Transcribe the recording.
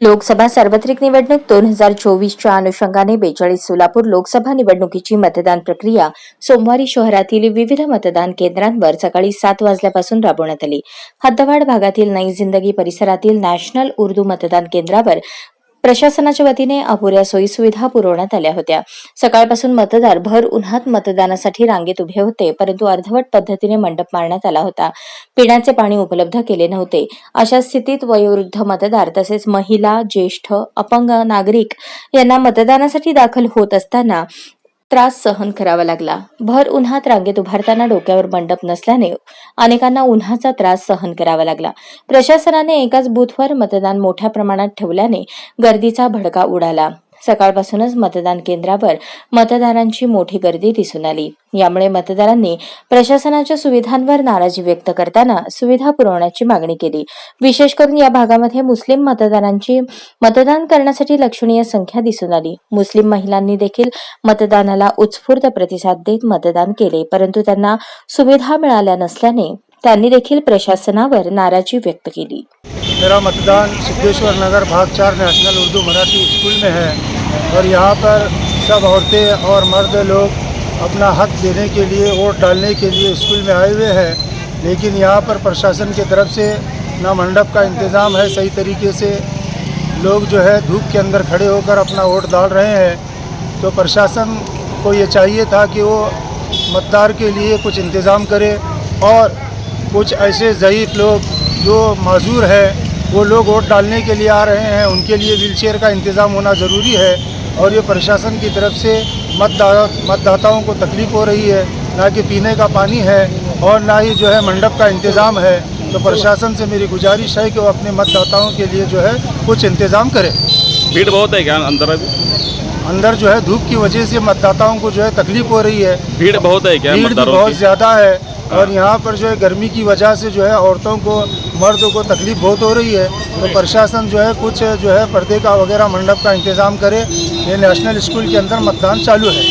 लोकसभा सार्वत्रिक निवडणूक दोन हजार चोवीसच्या अनुषंगाने बेचाळीस सोलापूर लोकसभा निवडणुकीची मतदान प्रक्रिया सोमवारी शहरातील विविध मतदान केंद्रांवर सकाळी सात वाजल्यापासून राबवण्यात आली. हद्दवाड भागातील नई जिंदगी परिसरातील नॅशनल उर्दू मतदान केंद्रावर प्रशासनाच्या वतीने अपुऱ्या सोयीसुविधा पुरवण्यात आल्या होत्या. सकाळपासून मतदार भर उन्हात मतदानासाठी रांगेत उभे होते परंतु अर्धवट पद्धतीने मंडप मारण्यात आला होता. पिण्याचे पाणी उपलब्ध केले नव्हते. अशा स्थितीत वयोवृद्ध मतदार तसेच महिला ज्येष्ठ अपंग नागरिक यांना मतदानासाठी दाखल होत असताना त्रास सहन करावा लागला. भर उन्हात रांगेत उभारताना डोक्यावर मंडप नसल्याने अनेकांना उन्हाचा त्रास सहन करावा लागला. प्रशासनाने एकाच बूथवर मतदान मोठ्या प्रमाणात ठेवल्याने गर्दीचा भडका उडाला. सकाळपासूनच मतदान केंद्रावर मतदारांची मोठी गर्दी दिसून आली. यामुळे मतदारांनी प्रशासनाच्या सुविधांवर नाराजी व्यक्त करताना सुविधा पुरवण्याची मागणी केली. विशेष करून या भागामध्ये मुस्लिम मतदारांची मतदान करण्यासाठी लक्षणीय संख्या दिसून आली. मुस्लिम महिलांनी देखील मतदानाला उत्स्फूर्त प्रतिसाद देत मतदान केले परंतु त्यांना सुविधा मिळाल्या नसल्याने त्यांनी देखील प्रशासनावर नाराजी व्यक्त केली. मेरा मतदान सिद्धेश्वर नगर भाग चार नेशनल उर्दू मराठी स्कूल में है और यहाँ पर सब औरतें और मर्द लोग अपना हक देने के लिए, वोट डालने के लिए स्कूल में आए हुए हैं। लेकिन यहाँ पर प्रशासन की तरफ़ से ना मंडप का इंतज़ाम है सही तरीके से। लोग जो है धूप के अंदर खड़े होकर अपना वोट डाल रहे हैं। तो प्रशासन को ये चाहिए था कि वो मतदार के लिए कुछ इंतज़ाम करे और कुछ ऐसे ज़यीफ़ लोग जो मजूर है वो लोग वोट डालने के लिए आ रहे हैं उनके लिए व्हीलचेयर का इंतज़ाम होना ज़रूरी है और ये प्रशासन की तरफ़ से मतदा मतदाताओं को तकलीफ़ हो रही है ना कि पीने का पानी है और ना ही जो है मंडप का इंतज़ाम है। तो प्रशासन से मेरी गुजारिश है कि वो अपने मतदाताओं के लिए जो है कुछ इंतज़ाम करें। भीड़ बहुत है क्या अंदर अभी? अंदर जो है धूप की वजह से मतदाताओं को जो है तकलीफ़ हो रही है। भीड़ बहुत है क्या भीड़ बहुत ज़्यादा है और यहाँ पर जो है गर्मी की वजह से जो है औरतों को मर्दों को तकलीफ बहुत हो रही है तो प्रशासन जो है कुछ जो है पर्दे का वगैरह मंडप का इंतज़ाम करे। ये नेशनल स्कूल के अंदर मतदान चालू है।